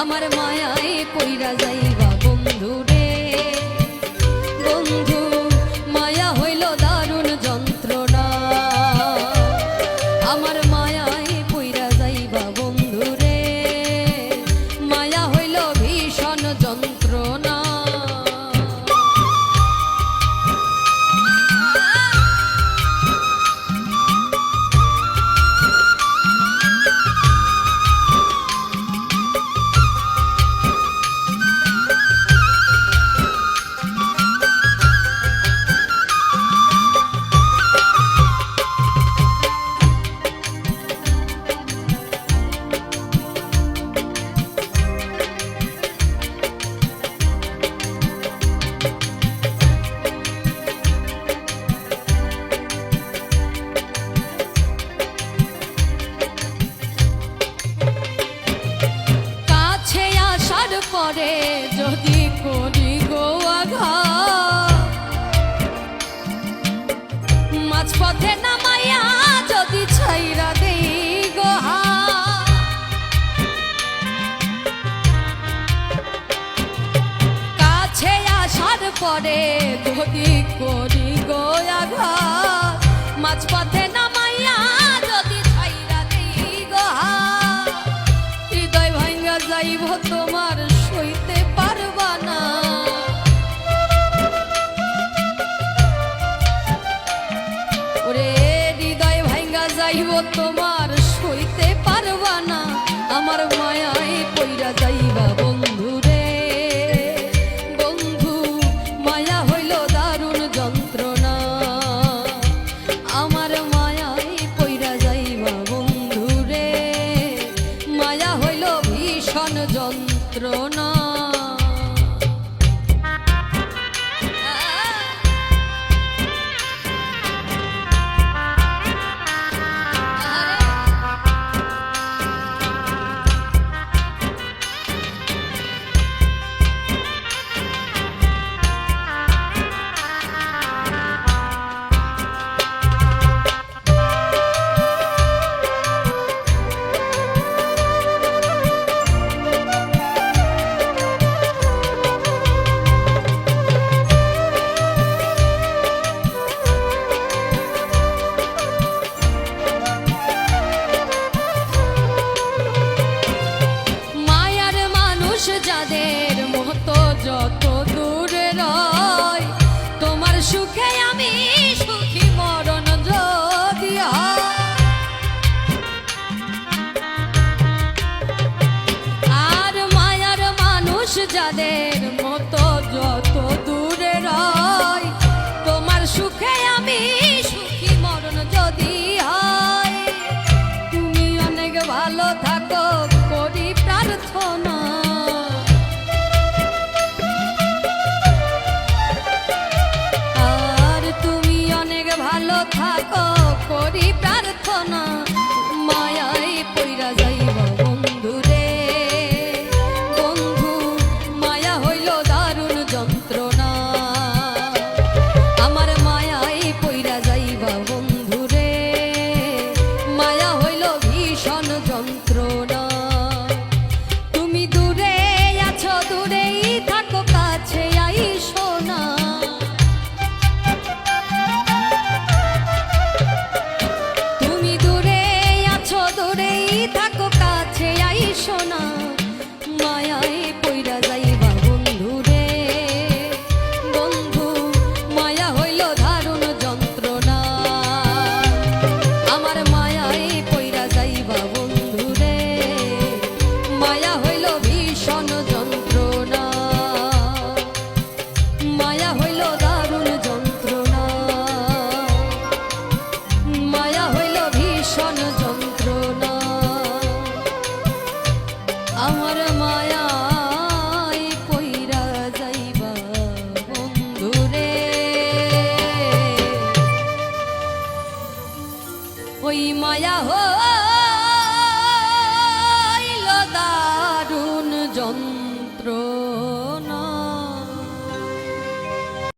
আমার মায়ায় কইরা যাই তোমার পরে যদি করি গো মাছ পথে নামাইয়া যদি ছাইরা দেই গো কাছে আসার পরে যদি করি গো মাছ পথে যাইব তোমার সইতে পারবা না। ওরে হৃদয় ভাঙ্গা যাইব তোমার সইতে পারবা না। আমার মায়ায় পইরা যাইবা যন্ত্রণ যাদের